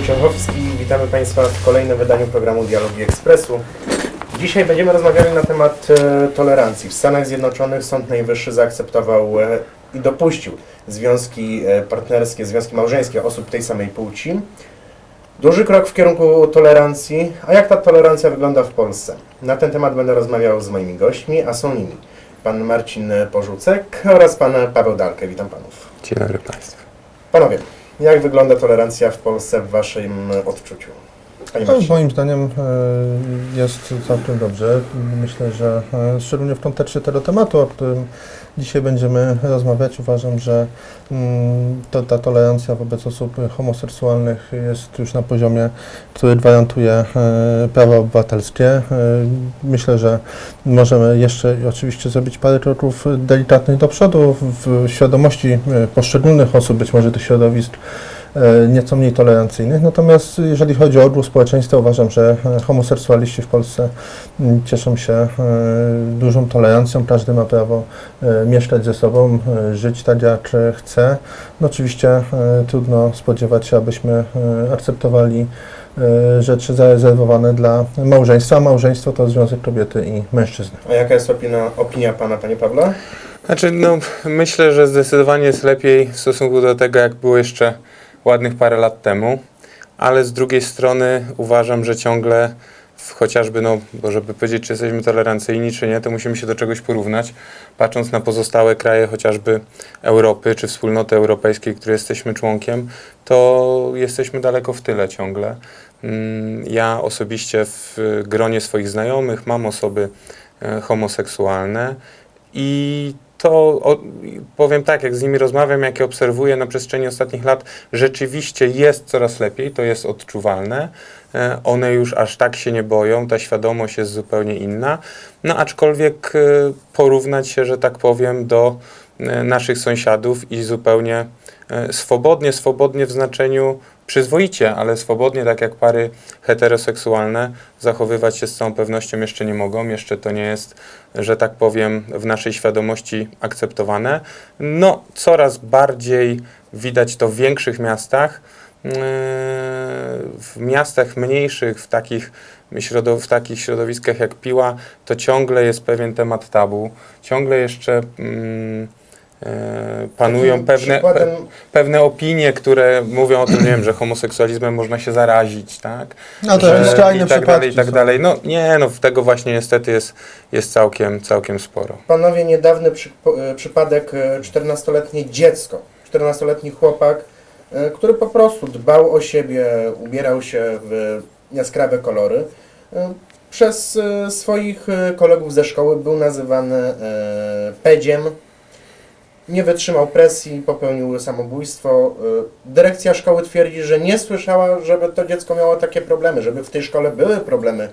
Piotr Ciąchowski. Witamy Państwa w kolejnym wydaniu programu Dialogi Ekspresu. Dzisiaj będziemy rozmawiali na temat e, tolerancji. W Stanach Zjednoczonych Sąd Najwyższy zaakceptował e, i dopuścił związki e, partnerskie, związki małżeńskie osób tej samej płci. Duży krok w kierunku tolerancji. A jak ta tolerancja wygląda w Polsce? Na ten temat będę rozmawiał z moimi gośćmi, a są nimi pan Marcin Porzucek oraz pan Paweł Dalkę. Witam panów. Dzień dobry Państwu. Panowie, jak wygląda tolerancja w Polsce w Waszym odczuciu? Panie No, moim zdaniem e, jest całkiem dobrze. Myślę, że e, szczególnie w kontekście tego tematu, o którym dzisiaj będziemy rozmawiać, uważam, że mm, to, ta tolerancja wobec osób homoseksualnych jest już na poziomie, który gwarantuje e, prawa obywatelskie. Myślę, że możemy jeszcze oczywiście zrobić parę kroków delikatnych do przodu w świadomości poszczególnych osób, być może tych środowisk nieco mniej tolerancyjnych. Natomiast jeżeli chodzi o ogół społeczeństwa, uważam, że e, homoseksualiści w Polsce cieszą się e, dużą tolerancją. Każdy ma prawo e, mieszkać ze sobą, e, żyć tak jak e, chce. No oczywiście e, trudno spodziewać się, abyśmy e, akceptowali e, rzeczy zarezerwowane dla małżeństwa. Małżeństwo to związek kobiety i mężczyzny. A jaka jest opinia, opinia Pana, Panie Pawle? Znaczy, no, myślę, że zdecydowanie jest lepiej w stosunku do tego, jak było jeszcze ładnych parę lat temu, ale z drugiej strony uważam, że ciągle chociażby, no, bo żeby powiedzieć, czy jesteśmy tolerancyjni, czy nie, to musimy się do czegoś porównać. Patrząc na pozostałe kraje chociażby Europy, czy wspólnoty europejskiej, której jesteśmy członkiem, to jesteśmy daleko w tyle ciągle. Mm, Ja osobiście w gronie swoich znajomych mam osoby e, homoseksualne i to o, powiem tak, jak z nimi rozmawiam, jak je obserwuję na przestrzeni ostatnich lat, rzeczywiście jest coraz lepiej, to jest odczuwalne. E, One już aż tak się nie boją, ta świadomość jest zupełnie inna. No aczkolwiek e, porównać się, że tak powiem, do e, naszych sąsiadów i zupełnie swobodnie, swobodnie w znaczeniu przyzwoicie, ale swobodnie, tak jak pary heteroseksualne, zachowywać się z całą pewnością jeszcze nie mogą. Jeszcze to nie jest, że tak powiem, w naszej świadomości akceptowane. No, coraz bardziej widać to w większych miastach. Yy, W miastach mniejszych, w takich, w takich środowiskach jak Piła, to ciągle jest pewien temat tabu. Ciągle jeszcze mm, panują Takim pewne, przykładem- pe, pewne opinie, które mówią o tym, nie wiem, że homoseksualizmem można się zarazić, tak? No to Że- skrajne i tak dalej, i tak dalej. No nie, no tego właśnie niestety jest, jest całkiem, całkiem sporo. Panowie, niedawny przy, e, przypadek e, 14-letnie dziecko, 14-letni chłopak, e, który po prostu dbał o siebie, ubierał się w jaskrawe kolory. e, Przez e, swoich e, kolegów ze szkoły był nazywany e, pedziem. Nie wytrzymał presji, popełnił samobójstwo. E, Dyrekcja szkoły twierdzi, że nie słyszała, żeby to dziecko miało takie problemy, żeby w tej szkole były problemy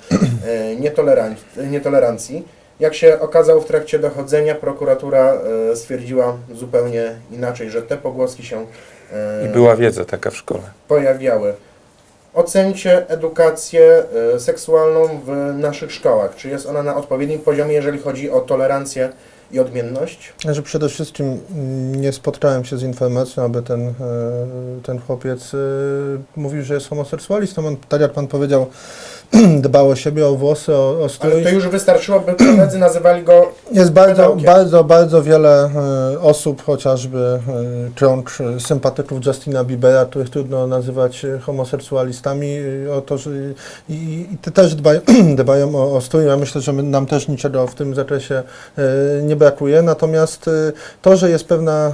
nietoleran- nietolerancji. Jak się okazało w trakcie dochodzenia, prokuratura e, stwierdziła zupełnie inaczej, że te pogłoski się I była wiedza taka w szkole. pojawiały. Ocencie edukację seksualną w naszych szkołach. Czy jest ona na odpowiednim poziomie, jeżeli chodzi o tolerancję i odmienność? Że przede wszystkim mm, nie spotkałem się z informacją, aby ten, e, ten chłopiec e, mówił, że jest homoseksualistą. On, tak jak pan powiedział, dbał o siebie, o włosy, o, o Ale strój. to już wystarczyło, by koledzy nazywali go Jest bardzo, pedałkiem. bardzo, bardzo wiele e, osób, chociażby e, krąg e, sympatyków Justina Biebera, których trudno nazywać e, homoseksualistami, e, o to, że i, i te też dbają, dbają o, o strój. Ja myślę, że my, nam też niczego w tym zakresie e, nie brakuje. Natomiast e, to, że jest pewna e,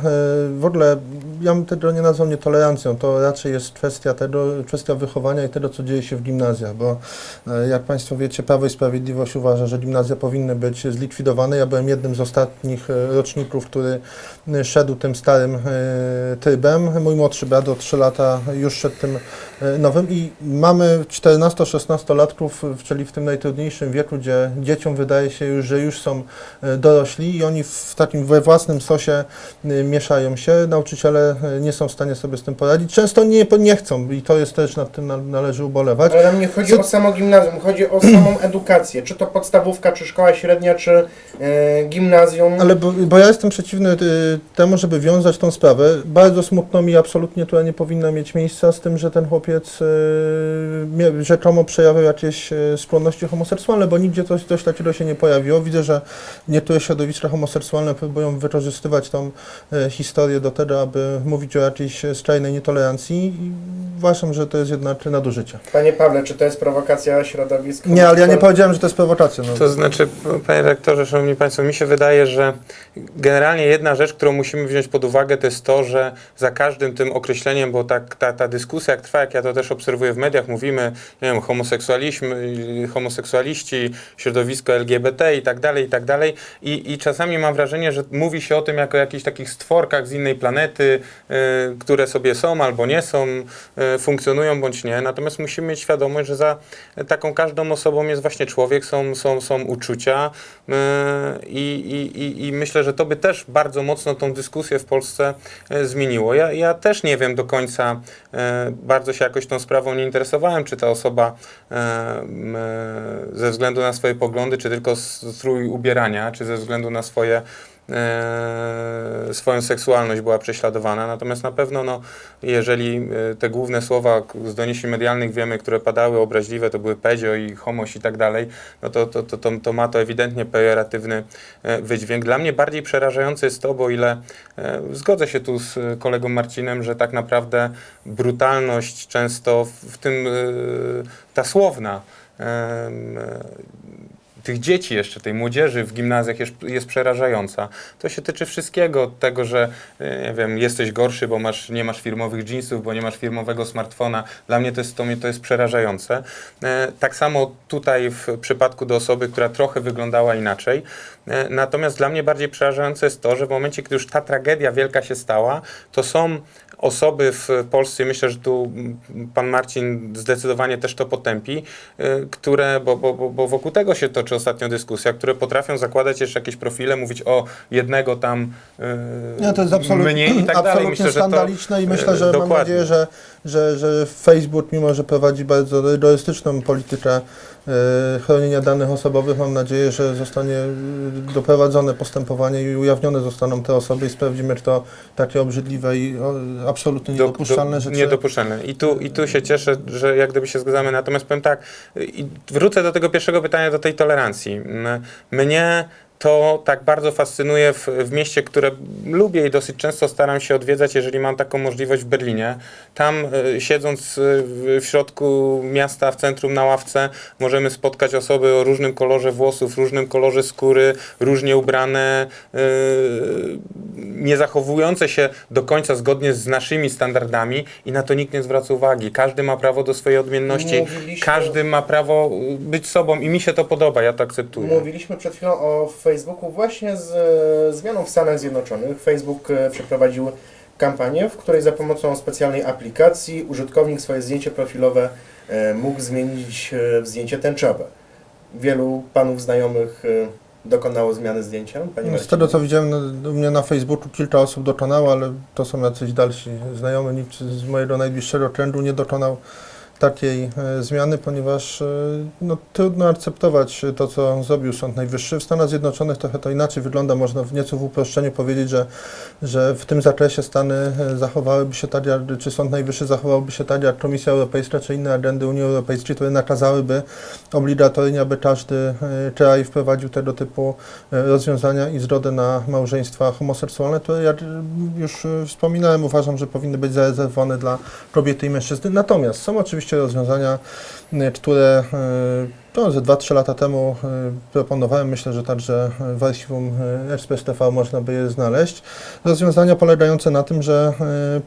w ogóle, ja bym tego nie nazwał nietolerancją, to raczej jest kwestia tego, kwestia wychowania i tego, co dzieje się w gimnazjach, bo jak Państwo wiecie, Prawo i Sprawiedliwość uważa, że gimnazja powinny być zlikwidowane. Ja byłem jednym z ostatnich e, roczników, który e, szedł tym starym e, trybem. Mój młodszy brat o 3 lata już szedł tym e, nowym i mamy 14-16 latków, czyli w tym najtrudniejszym wieku, gdzie dzieciom wydaje się już, że już są e, dorośli i oni w takim we własnym sosie e, mieszają się. Nauczyciele e, nie są w stanie sobie z tym poradzić. Często nie, nie chcą i to jest też nad tym na- należy ubolewać. Ale nam nie chodzi o samo gimnazjum, chodzi o samą edukację. Czy to podstawówka, czy szkoła średnia, czy e, gimnazjum. Ale bo, bo ja jestem przeciwny temu, żeby wiązać tą sprawę. Bardzo smutno mi, absolutnie to nie powinno mieć miejsca z tym, że ten chłopiec y, mia- rzekomo przejawiał jakieś y, skłonności homoseksualne, bo nigdzie coś, coś takiego się nie pojawiło. Widzę, że niektóre środowiska homoseksualne próbują wykorzystywać tą y, historię do tego, aby mówić o jakiejś skrajnej nietolerancji i uważam, że to jest jednak nadużycie. Panie Pawle, czy to jest prowokacja środowisk? Nie, ale ja nie powiedziałem, że to jest prowokacja. No. To znaczy, panie rektorze, szanowni państwo, mi się wydaje, że generalnie jedna rzecz, którą musimy wziąć pod uwagę, to jest to, że za każdym tym określeniem, bo tak, ta, ta dyskusja jak trwa, jak ja to też obserwuję w mediach, mówimy, nie wiem, homoseksualizm, y, homoseksualiści, środowisko LGBT i tak dalej, i tak dalej. I, I czasami mam wrażenie, że mówi się o tym jako o jakichś takich stworkach z innej planety, y, które sobie są albo nie są, y, funkcjonują bądź nie. Natomiast musimy mieć świadomość, że za taką każdą osobą jest właśnie człowiek, są, są, są uczucia yy, i, i, i, myślę, że to by też bardzo mocno tą dyskusję w Polsce e, zmieniło. Ja, ja też nie wiem do końca, e, bardzo się jakoś tą sprawą nie interesowałem, czy ta osoba e, e, ze względu na swoje poglądy, czy tylko strój ubierania, czy ze względu na swoje e, swoją seksualność była prześladowana. Natomiast na pewno, no, jeżeli e, te główne słowa z doniesień medialnych wiemy, które padały obraźliwe, to były pedzio i homoś i tak dalej, no to, to, to, to, to ma to ewidentnie pejoratywny e, wydźwięk. Dla mnie bardziej przerażające jest to, bo ile zgodzę się tu z kolegą Marcinem, że tak naprawdę brutalność często w, tym ta słowna tych dzieci jeszcze, tej młodzieży w gimnazjach jest, jest przerażająca. To się tyczy wszystkiego, od tego, że nie wiem, jesteś gorszy, bo masz, nie masz firmowych jeansów, bo nie masz firmowego smartfona. Dla mnie to jest, to, to jest przerażające. E, tak samo tutaj w przypadku do osoby, która trochę wyglądała inaczej. E, natomiast dla mnie bardziej przerażające jest to, że w momencie, gdy już ta tragedia wielka się stała, to są osoby w Polsce, myślę, że tu pan Marcin zdecydowanie też to potępi, y, które, bo, bo, bo, wokół tego się toczy ostatnio dyskusja, które potrafią zakładać jeszcze jakieś profile, mówić o jednego tam y, Nie, to jest absolutnie, mnie i tak dalej. absolutnie Myślę, że to, skandaliczne i myślę, e, że mam dokładnie. nadzieję, że, że, że Facebook, mimo że prowadzi bardzo rygorystyczną politykę chronienia danych osobowych, mam nadzieję, że zostanie e, doprowadzone postępowanie i ujawnione zostaną te osoby i sprawdzimy, czy to takie obrzydliwe i absolutnie Do- niedopuszczalne do, rzeczy. Niedopuszczalne. I tu, I tu się cieszę, że jak gdyby się zgadzamy. Natomiast powiem tak, i wrócę do tego pierwszego pytania, do tej tolerancji. Mnie to tak bardzo fascynuje w, w mieście, które lubię i dosyć często staram się odwiedzać, jeżeli mam taką możliwość w Berlinie. Tam e, siedząc e, w, środku miasta, w centrum na ławce, możemy spotkać osoby o różnym kolorze włosów, różnym kolorze skóry, różnie ubrane, e, nie zachowujące się do końca zgodnie z naszymi standardami i na to nikt nie zwraca uwagi. Każdy ma prawo do swojej odmienności, Mówiliśmy- każdy ma prawo być sobą i mi się to podoba, ja to akceptuję. Mówiliśmy przed chwilą o Facebooku właśnie z zmianą w Stanach Zjednoczonych. Facebook e, przeprowadził kampanię, w której za pomocą specjalnej aplikacji użytkownik swoje zdjęcie profilowe e, mógł zmienić e, w zdjęcie tęczowe. Wielu panów znajomych dokonało zmiany zdjęcia. Panie Z tego co widziałem no, u mnie na Facebooku kilka osób dokonało, ale to są jacyś dalsi znajomy, nikt z mojego najbliższego trendu nie dokonał takiej e, zmiany, ponieważ e, no, trudno akceptować to, co zrobił Sąd Najwyższy. W Stanach Zjednoczonych trochę to inaczej wygląda. Można w nieco w uproszczeniu powiedzieć, że, że w tym zakresie Stany e, zachowałyby się tak, jak, czy Sąd Najwyższy zachowałby się tak, jak Komisja Europejska, czy inne agendy Unii Europejskiej, które nakazałyby obligatoryjnie, aby każdy kraj wprowadził tego typu rozwiązania i zgodę na małżeństwa homoseksualne, które jak już wspominałem, uważam, że powinny być zarezerwowane dla kobiety i mężczyzny. Natomiast są oczywiście rozwiązania, e, które e, no, ze 2-3 lata temu e, proponowałem, myślę, że także w archiwum Express TV można by je znaleźć. Rozwiązania polegające na tym, że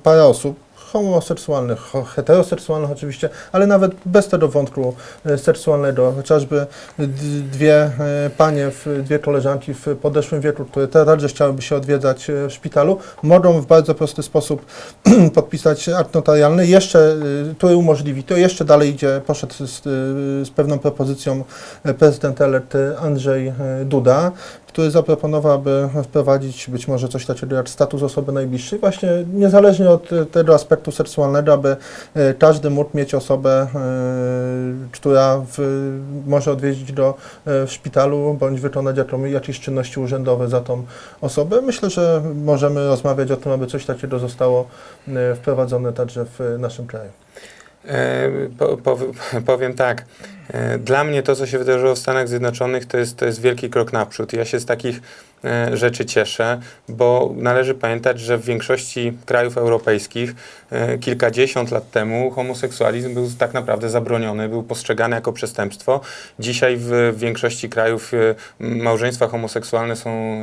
parę osób, homoseksualnych, ho- heteroseksualnych oczywiście, ale nawet bez tego wątku e, seksualnego, chociażby dwie e, panie, dwie koleżanki w podeszłym wieku, które także chciałyby się odwiedzać e, w szpitalu, mogą w bardzo prosty sposób podpisać akt notarialny, jeszcze, który umożliwi to, jeszcze dalej idzie, poszedł z, z pewną propozycją prezydent elekt Andrzej Duda, który zaproponował, aby wprowadzić być może coś takiego jak status osoby najbliższej, właśnie niezależnie od e, tego aspektu seksualnego, aby e, każdy mógł mieć osobę, e, która w, może odwiedzić go w szpitalu bądź wykonać jakieś czynności urzędowe za tą osobę. Myślę, że możemy rozmawiać o tym, aby coś takiego zostało wprowadzone także w naszym kraju. E, Po, po, powiem tak. E, Dla mnie to, co się wydarzyło w Stanach Zjednoczonych, to jest, to jest wielki krok naprzód. Ja się z takich rzeczy cieszę, bo należy pamiętać, że w większości krajów europejskich e, kilkadziesiąt lat temu homoseksualizm był tak naprawdę zabroniony, był postrzegany jako przestępstwo. Dzisiaj w większości krajów e, małżeństwa homoseksualne są,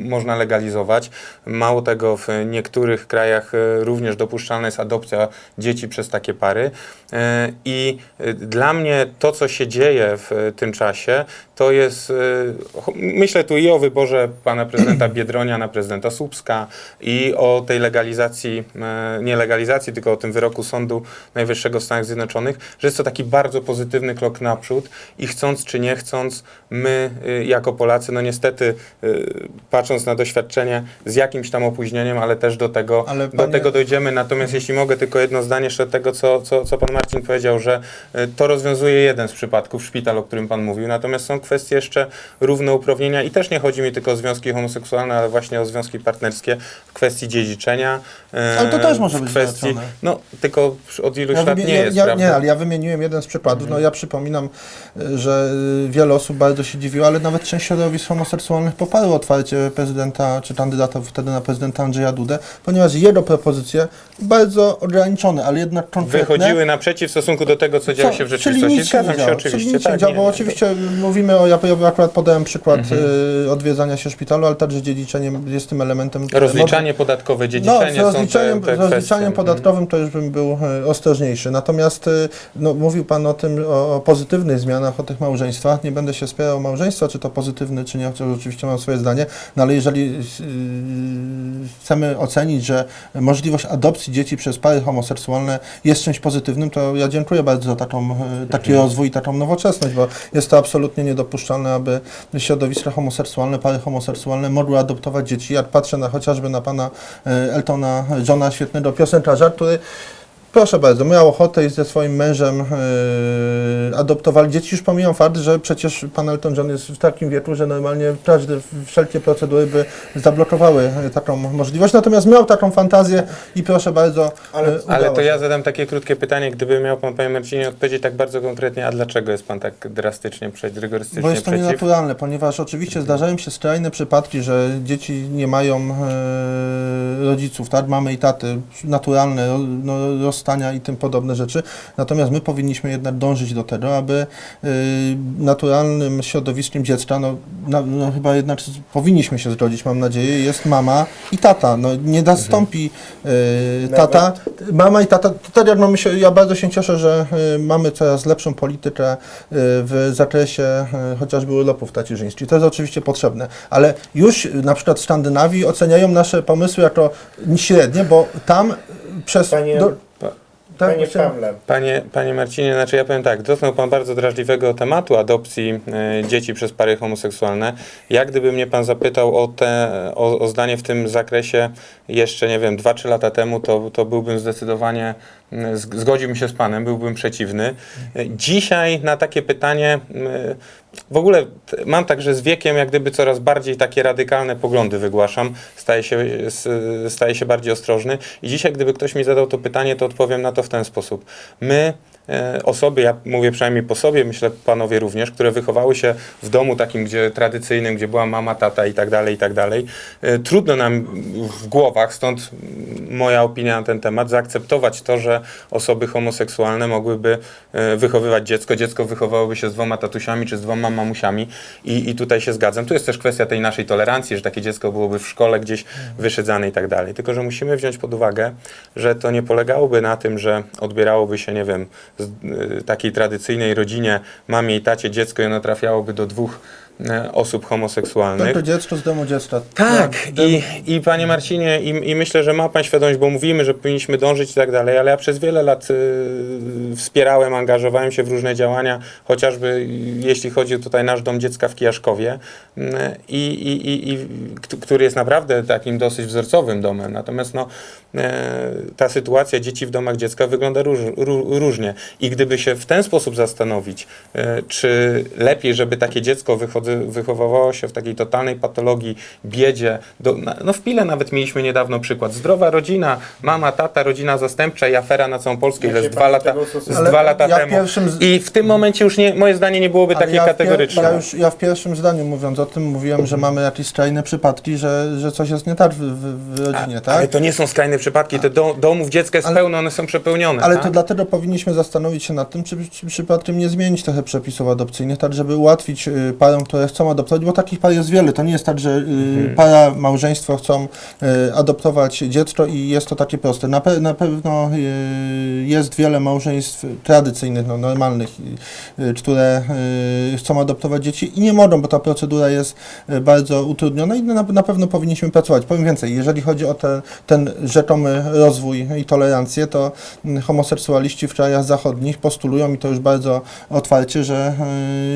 można legalizować. Mało tego, w niektórych krajach e, również dopuszczalna jest adopcja dzieci przez takie pary. E, I e, dla mnie to, co się dzieje w e, tym czasie, to jest, cho- myślę tu i o wyborze pana prezydenta Biedronia na prezydenta Słupska i o tej legalizacji, e, nie legalizacji, tylko o tym wyroku Sądu Najwyższego w Stanach Zjednoczonych, że jest to taki bardzo pozytywny krok naprzód i chcąc czy nie chcąc, my e, jako Polacy, no niestety patrząc na doświadczenie z jakimś tam opóźnieniem, ale też do tego, Ale do panie- tego dojdziemy. Natomiast jeśli mogę tylko jedno zdanie jeszcze od tego, co, co, co pan Marcin powiedział, że y, to rozwiązuje jeden z przypadków, szpital, o którym pan mówił. Natomiast są kwestie jeszcze równouprawnienia i też nie chodzi mi tylko o związki homoseksualne, ale właśnie o związki partnerskie w kwestii dziedziczenia. y, Ale to też może być kwestii, załatwione. No, tylko od iluś Ja lat nie ja, jest, ja, prawda? nie, ale ja wymieniłem jeden z przykładów. No ja przypominam, y, że y, wiele osób bardzo się dziwiło, ale nawet część środowisk homoseksualnych poparło otwarcie prezydenta, czy kandydata wtedy na prezydenta Andrzeja Dudę, ponieważ jego propozycje bardzo ograniczone, ale jednak konkretne. Wychodziły naprzeciw w stosunku do tego, co działo się w czyli rzeczywistości. nic się Zgadzam nie się działo, oczywiście. Czyli nic się tak, nie działo, bo oczywiście mówimy o, ja ja akurat podałem przykład Mhm. y, odwiedzania się szpitalu, ale także dziedziczenie jest tym elementem. Rozliczanie podatkowe, no, dziedziczenie z są rozliczeniem, te, te z rozliczaniem kwestie. podatkowym to już bym był e, ostrożniejszy. Natomiast e, no, mówił Pan o tym, o, o pozytywnych zmianach, o tych małżeństwach. Nie będę się spierał małżeństwa, czy to pozytywny, czy nie, chociaż oczywiście mam swoje zdanie. No ale jeżeli yy, chcemy ocenić, że możliwość adopcji dzieci przez pary homoseksualne jest czymś pozytywnym, to ja dziękuję bardzo za taką, taki Mhm. rozwój i taką nowoczesność, bo jest to absolutnie niedopuszczalne, aby środowiska homoseksualne, pary homoseksualne mogły adoptować dzieci. Jak patrzę na chociażby na pana e, Eltona Johna, świetnego piosenkarza, który Proszę bardzo, miał ochotę i ze swoim mężem e, adoptowali dzieci. Już pomijam fakt, że przecież pan Elton John jest w takim wieku, że normalnie każde, wszelkie procedury by zablokowały e, taką możliwość. Natomiast miał taką fantazję i proszę bardzo, Ale- e, Ale udało to się. ja zadam takie krótkie pytanie, gdyby miał pan, panie Marcinie, odpowiedzieć tak bardzo konkretnie, a dlaczego jest pan tak drastycznie, rygorystycznie Bo jest to przeciw? nienaturalne, ponieważ oczywiście zdarzają się skrajne przypadki, że dzieci nie mają e, rodziców, tak, mamy i taty, naturalne no, rozstania i tym podobne rzeczy. Natomiast my powinniśmy jednak dążyć do tego, aby e, naturalnym środowiskiem dziecka, no, na, no chyba jednak powinniśmy się zgodzić, mam nadzieję, jest mama i tata. No, nie nastąpi e, tata, mama i tata, tak jak mamy się, ja bardzo się cieszę, że e, mamy coraz lepszą politykę w zakresie chociażby urlopów tacierzyńskich. To jest oczywiście potrzebne, ale już na przykład w Skandynawii oceniają nasze pomysły jako średnie, bo tam przez... Panie- tak, Panie chciałem- Pawle, Panie, panie Marcinie, znaczy ja powiem tak, dotknął Pan bardzo drażliwego tematu adopcji e, dzieci przez pary homoseksualne. Jak gdyby mnie Pan zapytał o, te, o, o zdanie w tym zakresie jeszcze, nie wiem, 2-3 lata temu, to, to byłbym zdecydowanie, zgodziłbym się z Panem, byłbym przeciwny. Dzisiaj na takie pytanie w ogóle mam tak, że z wiekiem jak gdyby coraz bardziej takie radykalne poglądy wygłaszam, staję się, staję się bardziej ostrożny i dzisiaj gdyby ktoś mi zadał to pytanie, to odpowiem na to w ten sposób. My, osoby, ja mówię przynajmniej po sobie, myślę panowie również, które wychowały się w domu takim, gdzie tradycyjnym, gdzie była mama, tata i tak dalej, i tak dalej, e, trudno nam w głowach, stąd moja opinia na ten temat, zaakceptować to, że osoby homoseksualne mogłyby e, wychowywać dziecko, dziecko wychowałoby się z dwoma tatusiami czy z dwoma mamusiami i, i tutaj się zgadzam. Tu jest też kwestia tej naszej tolerancji, że takie dziecko byłoby w szkole gdzieś wyszydzane i tak dalej. Tylko, że musimy wziąć pod uwagę, że to nie polegałoby na tym, że odbierałoby się, nie wiem, takiej tradycyjnej rodzinie mamie i tacie dziecko i ono trafiałoby do dwóch osób homoseksualnych. To dziecko z domu dziecka. Tak, Ja- i, i panie Marcinie, i, i myślę, że ma pan świadomość, bo mówimy, że powinniśmy dążyć i tak dalej, ale ja przez wiele lat y, wspierałem, angażowałem się w różne działania, chociażby y, jeśli chodzi tutaj nasz Dom Dziecka w Kijaszkowie, y, i, i, k- który jest naprawdę takim dosyć wzorcowym domem. Natomiast no, e, ta sytuacja dzieci w domach dziecka wygląda róż, ró, różnie. I gdyby się w ten sposób zastanowić, e, czy lepiej, żeby takie dziecko wychodzy, wychowywało się w takiej totalnej patologii, biedzie. Do, no w Pile nawet mieliśmy niedawno przykład. Zdrowa rodzina, mama, tata, rodzina zastępcza i afera na całą Polskę, ile z dwa lata, z dwa lata ja temu. z- I w tym momencie już nie, moje zdanie nie byłoby Ale takie ja kategoryczne. Ja, już, ja w pierwszym zdaniu mówiąc o tym mówiłem, że mamy jakieś skrajne przypadki, że, że coś jest nie tak w, w, w rodzinie, tak? Ale to nie są skrajne przypadki, te do, domów dziecka jest Ale- pełno, one są przepełnione. Ale tak? to dlatego powinniśmy zastanowić się nad tym, czy, czy przypadkiem nie zmienić trochę przepisów adopcyjnych, tak żeby ułatwić y, parom, które chcą adoptować, bo takich par jest wiele. To nie jest tak, że y, Mhm. para, małżeństwo chcą y, adoptować dziecko i jest to takie proste. Na, pe, na pewno y, jest wiele małżeństw tradycyjnych, no, normalnych, y, które chcą adoptować dzieci i nie mogą, bo ta procedura jest bardzo utrudniona i na, na pewno powinniśmy pracować. Powiem więcej, jeżeli chodzi o te, ten rzekomy rozwój i tolerancję, to homoseksualiści w krajach zachodnich postulują i to już bardzo otwarcie, że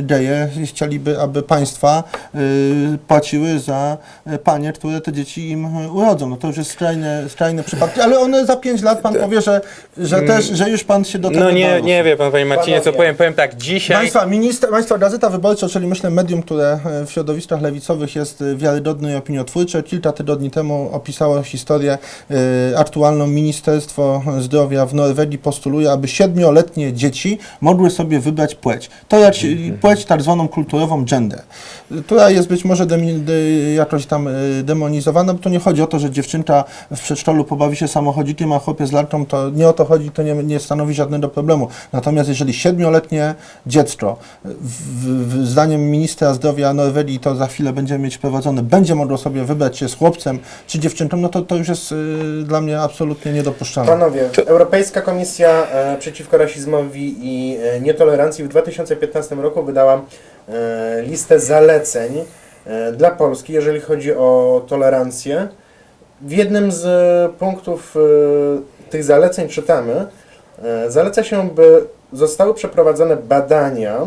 geje chcieliby, aby państwa y, płaciły za y, panie, które te dzieci im urodzą. No to już jest skrajne, skrajne przypadki, ale one za pięć lat pan powie, że, że też, że już pan się do tego No nie, nie wie pan, panie Marcinie, co powiem. Powiem tak, dzisiaj... Państwa, minister, państwa Gazeta Wyborcza, czyli myślę medium, które e, w środowiskach lewicowych jest e, wiarygodne i opiniotwórcze, kilka tygodni temu opisało historię e, aktualną. Ministerstwo Zdrowia w Norwegii postuluje, aby siedmioletnie dzieci mogły sobie wybrać płeć. To jak, płeć tak zwaną kulturową gender, która jest być może jakoś tam e, demonizowana, bo to nie chodzi o to, że dziewczynka w przedszkolu pobawi się samochodzikiem, a chłopiec z lalką, to nie o to chodzi, to nie, nie stanowi żadnego problemu. Natomiast jeżeli siedmioletnie dziecko, w, w, zdaniem ministra zdrowia Norwegii, to za chwilę będziemy mieć wprowadzone, będzie mogło sobie wybrać się z chłopcem czy dziewczynką, no to to już jest y, dla mnie absolutnie niedopuszczalne. Panowie, Europejska Komisja e, przeciwko rasizmowi i e, nietolerancji w 2015 roku wydała e, listę zaleceń e, dla Polski, jeżeli chodzi o tolerancję. W jednym z e, punktów e, tych zaleceń czytamy, e, zaleca się, by zostały przeprowadzone badania,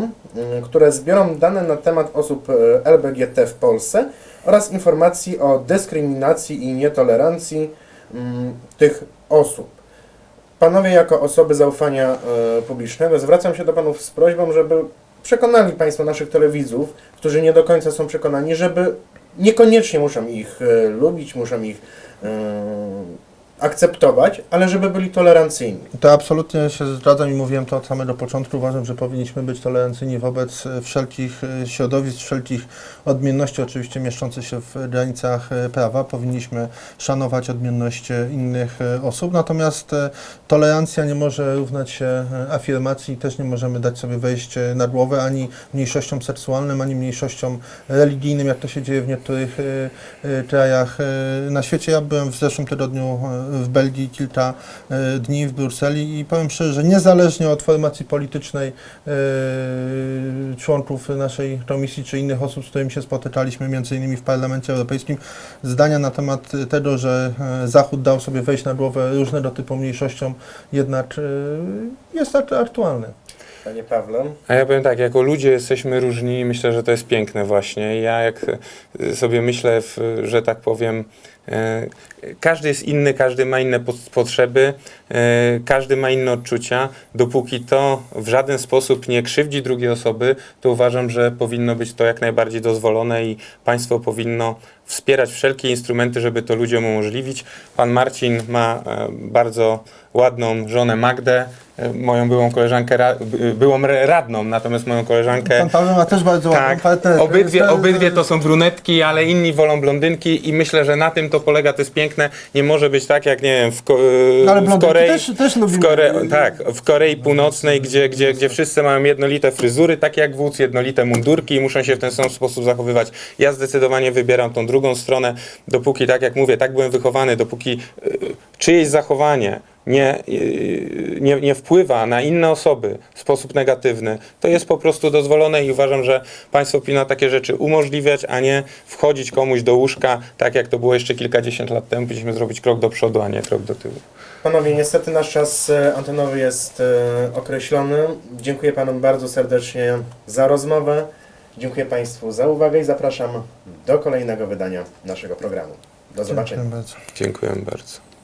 które zbiorą dane na temat osób e, LBGT w Polsce oraz informacji o dyskryminacji i nietolerancji m, tych osób. Panowie, jako osoby zaufania e, publicznego, zwracam się do panów z prośbą, żeby przekonali państwo naszych telewidzów, którzy nie do końca są przekonani, żeby niekoniecznie muszą ich e, lubić, muszą ich e, akceptować, ale żeby byli tolerancyjni. To absolutnie się zgadzam i mówiłem to od samego początku. Uważam, że powinniśmy być tolerancyjni wobec e, wszelkich e, środowisk, wszelkich odmienności, oczywiście mieszczących się w granicach e, prawa. Powinniśmy szanować odmienność innych osób, natomiast tolerancja nie może równać się afirmacji, też nie możemy dać sobie wejść na głowę ani mniejszościom seksualnym, ani mniejszościom religijnym, jak to się dzieje w niektórych krajach na świecie. Ja byłem w zeszłym tygodniu w Belgii kilka e, dni w Brukseli i powiem szczerze, że niezależnie od formacji politycznej e, członków naszej komisji czy innych osób, z którymi się spotykaliśmy, między innymi w Parlamencie Europejskim, zdania na temat tego, że e, Zachód dał sobie wejść na głowę różnego typu mniejszościom, jednak jest akt- aktualny. Panie Pawle. A ja powiem tak, jako ludzie jesteśmy różni i myślę, że to jest piękne właśnie. Ja jak sobie myślę, w, że tak powiem, każdy jest inny, każdy ma inne pot- potrzeby, e, każdy ma inne odczucia. Dopóki to w żaden sposób nie krzywdzi drugiej osoby, to uważam, że powinno być to jak najbardziej dozwolone i państwo powinno wspierać wszelkie instrumenty, żeby to ludziom umożliwić. Pan Marcin ma e, bardzo ładną żonę Magdę, e, moją byłą koleżankę, byłą radną, natomiast moją koleżankę Pan Paweł ma też bardzo ładną tak, partnerkę. obydwie, obydwie to są brunetki, ale inni wolą blondynki i myślę, że na tym to polega, to jest piękne. Nie może być tak jak, nie wiem, w, Ko- No, ale w Korei, też, też lubimy. w Kore- tak, w Korei Północnej, gdzie, gdzie, gdzie wszyscy mają jednolite fryzury, tak jak wódz, jednolite mundurki i muszą się w ten sam sposób zachowywać. Ja zdecydowanie wybieram tą drugą stronę, dopóki, tak jak mówię, tak byłem wychowany, dopóki y, czyjeś zachowanie nie, yy, nie, nie wpływa na inne osoby w sposób negatywny, to jest po prostu dozwolone i uważam, że państwo powinno takie rzeczy umożliwiać, a nie wchodzić komuś do łóżka, tak jak to było jeszcze kilkadziesiąt lat temu. Powinniśmy zrobić krok do przodu, a nie krok do tyłu. Panowie, niestety nasz czas e, antenowy jest e, określony. Dziękuję Panom bardzo serdecznie za rozmowę. Dziękuję Państwu za uwagę i zapraszam do kolejnego wydania naszego programu. Do zobaczenia. Dziękuję bardzo. Dziękuję bardzo.